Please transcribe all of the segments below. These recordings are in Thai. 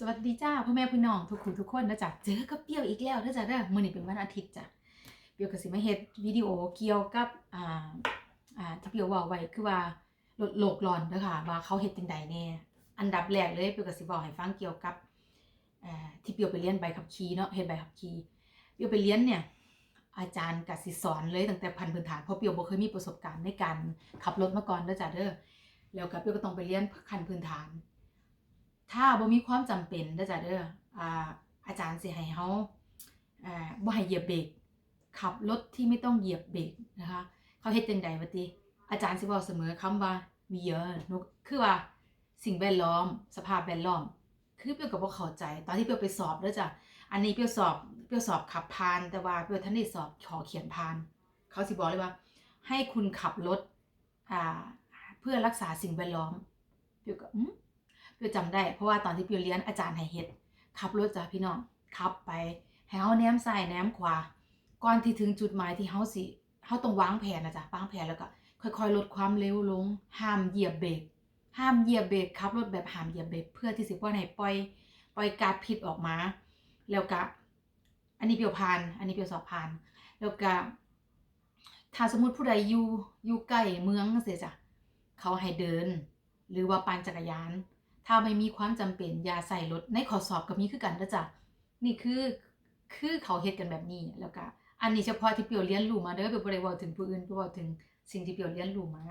สวัสดีจ้าพ่อแม่พี่น้องทุกคนทุกคนนะจ๊ะเจอกับเปรี้ยวอีกแล้วนะจ๊ะเด้อมื้อนี้เป็นวันอาทิตย์จ้ะเปียวก็สิมาเฮ็ดวิดีโอเกี่ยวกับอ่าอ่าที่เปียวว้าไว้คือว่าลดโลกร้อนเด้อค่ะว่าเขาเฮ็ดจังใดแน่อันดับแรกเลยเปียวก็สิบอกให้ฟังเกี่ยวกับอ่าที่เปียวไปเรียนใบขับขี่เนาะเฮ็ดใบขับขี่เปียวไปเรียนเนี่ยอาจารย์ก็สิสอนเลยตั้งแต่พันพื้นฐานเพราะเปียวบ่เคยมีประสบการณ์ในการขับรถมาก่อนเด้อจ้ะเด้อแล้วก็เปียวก็ต้องไปเรียนขั้นพื้นฐาน ถ้าบ่มีความจำเป็นเด้อจ้ะเด้ออ่าอาจารย์สิให้เฮาอ่าบ่ให้เหยียบเบรกขับรถที่ไม่ต้องเหยียบเบรกนะคะเขาเฮ็ดจังใดวะติอาจารย์สิบอกเสมอคำว่ามีเยอะนกคือว่าสิ่งแวดล้อม สภาพแวดล้อม คือเปียวก็บ่เข้าใจ ตอนที่เปียวไปสอบเด้อจ้ะอันนี้เปียวสอบเปียวสอบขับพาน แต่ว่าเปียวทันได้สอบขอเขียนพาน เขาสิบอกเลยว่า ให้คุณขับรถอ่าเพื่อรักษาสิ่งแวดล้อมเปียวก็อืม เปียวจำได้ เพราะว่าตอนที่เปียวเรียนอาจารย์ให้เฮ็ดขับรถจ้ะพี่น้องขับไปให้เฮาแนมซ้ายแนมขวาก่อนที่ถึงจุดหมายที่เฮาสิเฮาต้องวางแผนนะจ๊ะวางแผนแล้วก็ค่อยๆ ลดความเร็วลง ห้ามเหยียบเบรกห้ามเหยียบเบรกขับรถแบบห้ามเหยียบเบรกเพื่อที่สิบ่ให้ปล่อยปล่อยกาซพิษออกมา แล้วก็อันนี้เปียวผ่าน อันนี้เปียวสอบผ่าน แล้วก็ถ้าสมมุติผู้ใดอยู่อยู่ใกล้เมืองจังซี่จ้ะเขาให้เดิน หรือว่าปั่นจักรยาน ถ้าไม่มีความจำเป็นอย่าใส่รถในข้อสอบก็มีคือกันเด้อจ้ะนี่คือคือเขาเฮ็ดกันแบบนี้แล้วก็อันนี้เฉพาะที่เปียวเรียนรู้มาเด้อเปียวบ่ได้เว้าถึงผู้อื่นเปียวเว้าถึงสิ่งที่เปียวเรียนรู้มา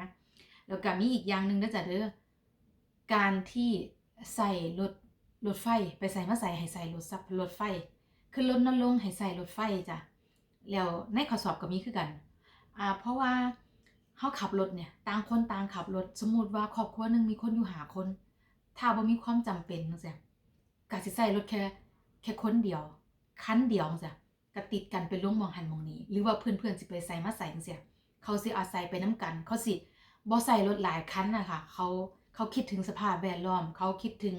แล้วก็มีอีกอย่างหนึงเด้อจ้ะเด้อการที่ใส่รถรถไฟไปใส่มาใส่ให้ใส่รถซับรถไฟขึ้นรถนั่นลงให้ใส่รถไฟจ้ะแล้วในข้อสอบก็มีคือกันอ่าเพราะว่าเฮาขับรถเนี่ยต่างคนต่างขับรถสมมุติว่าครอบครัวหนึงมีคนอยู่หาคน ถ้าบ่มีความจำเป็นจังซี่ก็สิใช้รถแค่แค่คนเดียว คันเดียวจังซี่ก็ติดกันไปลงมองหันมองนี้ หรือว่าเพื่อนๆสิไปใส่มาใส่จังซี่เขาสิอาศัยไปนํกัน เขาสิบ่ใส่รถหลายคันน่ะค่ะเขาเขาคิดถึงสภาพแวดล้อม เขาคิดถึง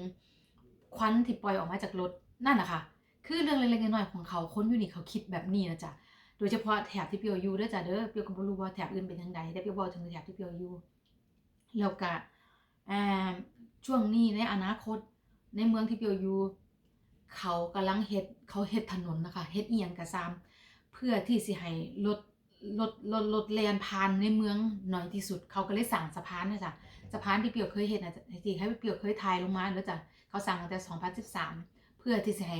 ควันที่ปล่อยออกมาจากรถนั่นน่ะค่ะคือเรื่องเล็กๆน้อยๆของเขาคนอยู่นี่เขาคิดแบบนี้นะจ๊ะโดยเฉพาะแถบที่เปียวอยู่ด้อจ้ะเด้อเปียวก็บ่รู้ว่าแถบอื่นเป็นจังไดแต่เปียวเว้าถึงแถบที่เปียวอยู่แล้วก็อ่า ช่วงนี้ในอนาคต ในเมืองที่เปียวอยู่ เขากำลังเฮ็ดเขาเฮ็ดถนนนะคะเฮ็ดเอียงก็ตามเพื่อที่สิให้รถรถรถรถแล่นผ่านในเมืองหน้อยที่สุด เขาก็เลยสร้างสะพานนะจ๊ะสะพานที่เปียวเคยเห็นนะจ๊ะที่ให้เปียวเคยถ่ายลงมาแล้วจ้ะเขาสร้างตั้งแต่2013 เพื่อที่สิให้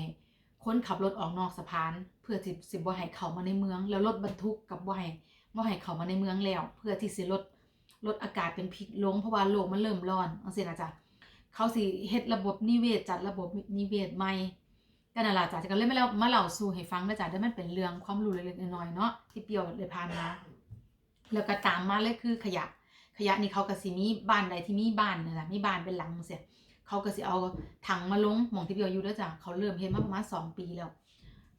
คนขับรถออกนอกสะพาน เพื่อที่สิบ่ให้เข้ามาในเมือง แล้วรถบรรทุกกับบ่ให้บ่ให้เข้ามาในเมืองแล้ว เพื่อที่สิลดลดอากาศเป็นพิษลงเพราะว่าโลกมันเริ่มร้อนจังซี่นะจ๊ะ เขาสิเฮ็ดระบบนิเวศจัดระบบนิเวศใหม่ก็นั่นล่ะจ้ะจะก็เลยมาเล่ามาเล่าสู่ให้ฟังนะจ๊ะได้มันเป็นเรื่องความรู้เล็กๆน้อยๆเนาะที่เปียวได้ผ่านมาแล้วก็ตามมาเลยคือขยะ ขยะนี่เขาก็สิมีบ้านใดที่มีบ้านนั่นล่ะมีบ้านเป็นหลังจังซี่เขาก็สิเอาถังมาลงหม่องที่เปียวอยู่เด้อจ้ะเขาเริ่มเฮ็ดมาประมาณ2ปีแล้ว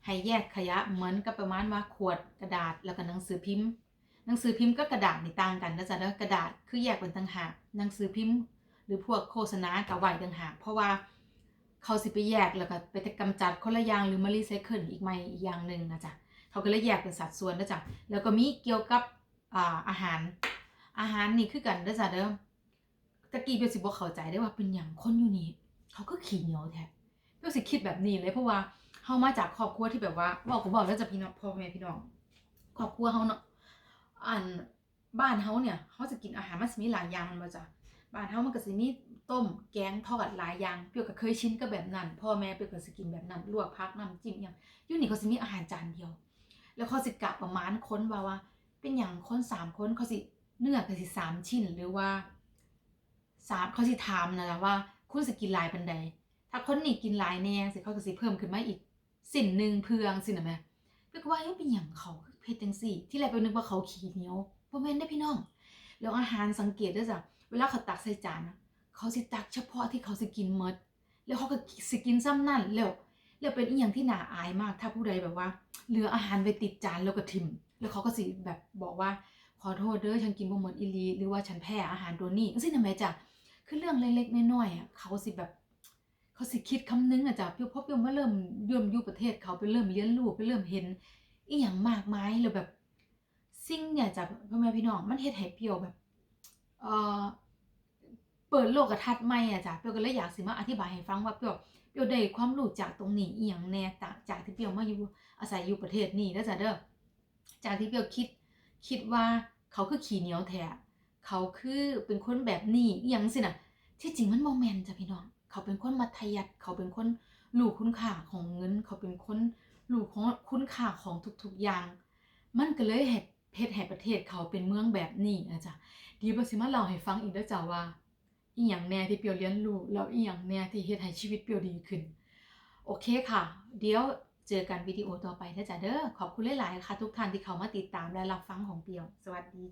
ให้แยกขยะเหมือนกับประมาณว่าขวดกระดาษแล้วก็หนังสือพิมพ์ หนังสือพิมพ์กับกระดาษในต่างกันนะจ๊ะเด้อกระดาษคือแยกเป็นต่างหากหนังสือพิมพ์ หรือพวกโฆษณากับไหว้ต่างหากเพราะว่าเขาสิไปแยกแล้วก็ไปกำจัดคนละอย่างหรือมารีไซเคิลอีกไม่อีกอย่างหนึ่งนะจ๊ะเขาก็เลยแยกเป็นสัดส่วนนะจ๊ะแล้วก็มีเกี่ยวกับอาอาหารอาหารนี่คือกันนะจ๊ะเด้อตะกี้เปียวสิบ่เข้าใจได้ว่าเป็นหยังคนอยู่นี่เขาก็ขี้เหนียวแท้เปียวสิคิดแบบนี้เลยเพราะว่าเฮามาจากครอบครัวที่แบบว่าเว้าก็บอกแล้วจะพี่น้องพ่อแม่พี่น้องครอบครัวเฮาเนาะอันบ้านเฮาเนี่ยเขาจะกินอาหารมันสิมีหลายอย่างมันบ่จ้ะ บ้านเฮามันก็สิมีต้มแกงทอดหลายอย่างเปียวก็เคยชินกับแบบนั้นพ่อแม่เปียวก็สิกินแบบนั้นลวกผักน้ำจิ้มหยังยู่นี่เขาสิมีอาหารจานเดียว แล้วเขาสิกะประมาณคนว่าว่า เป็นหยังคนสามคนเขาสิเนื้อก็สิสามชิ้นหรือว่าสามเขาสิถามนะละว่า คุณสิกินหลายปานใดถ้าคนนี้กินหลายแน่สิเขาก็สิเพิ่มขึ้นมาอีกสิ่นหนึ่งเพืองสินะแม่เปียกว่าเอ๊ะเป็นอย่างเขาเพชรจังสี่ ที่แรกเปียนึกว่าเขาขี้เหนียวบ่แม่ได้พี่น้องแล้วอาหารสังเกตด้วยจ้ะ เวลาเขาตักใส่จานนะเขาสิตักเฉพาะที่เขาสิกินมด แล้วเขาก็สิกินซ้ำนั่นแล้วแล้วเป็นอีหยังที่น่าอายมาก ถ้าผู้ใดแบบว่าเหลืออาหารไว้ติดจานแล้วก็ทิม แล้วเขาก็สิแบบบอกว่าขอโทษเด้อฉันกินบ่หมดอีลีหรือว่าฉันแพ้อาหารตัวนี้ซี่นะแม่จ้ะคือเรื่องเล็กๆน้อยๆอะเขาสิแบบเขาสิคิดคำนึงอะจ้ะเพียวเพราะเพียวมาเริ่มเริ่มอยู่ประเทศเขาไปเริ่มเรียนรู้ไปเริ่มเห็นอีหยังมากมายแล้วแบบสิ่งเนี่ยจ้ะพ่อแม่พี่น้องมันเฮ็ดให้เปรียวแบบ เอ่อเปิดโลกทัศน์ใหม่อะจ้ะเปียวก็เลยอยากสิมาอธิบายให้ฟังว่าเปียวเปียวได้ความรู้จากตรงนี้อีหยังแน่ต่างจากที่เปียวมาอยู่อาศัยอยู่ประเทศนี้เด้อจ้ะเด้อจากที่เปียวคิดคิดว่าเขาคือขี้เหนียวแท้เขาคือเป็นคนแบบนี้อหยังสินะที่จริงมันบ่แม่นจ้ะพี่น้อง เขาเป็นคนมัธยัสถ์เขาเป็นคนรู้คุณค่าของเงิน เขาเป็นคนรู้ของคุณค่าของทุกๆอย่าง มันก็เลยเฮ็ด เฮ็ดให้ประเทศเขาเป็นเมืองแบบนี้นะจ๊ะดียวเปียวสิมาเล่าให้ฟังอีกเด้อจ้ะว่าอีหยังแหน่ที่เปียวเรียนรู้แล้วอีหยังแหน่ที่เฮ็ดให้ชีวิตเปียวดีขึ้น โอเคค่ะ เดี๋ยวเจอกันวิดีโอต่อไปนะจ๊ะเด้อขอบคุณหลาย ๆ ค่ะ ทุกท่านที่เข้ามาติดตามและรับฟังของเปียว สวัสดี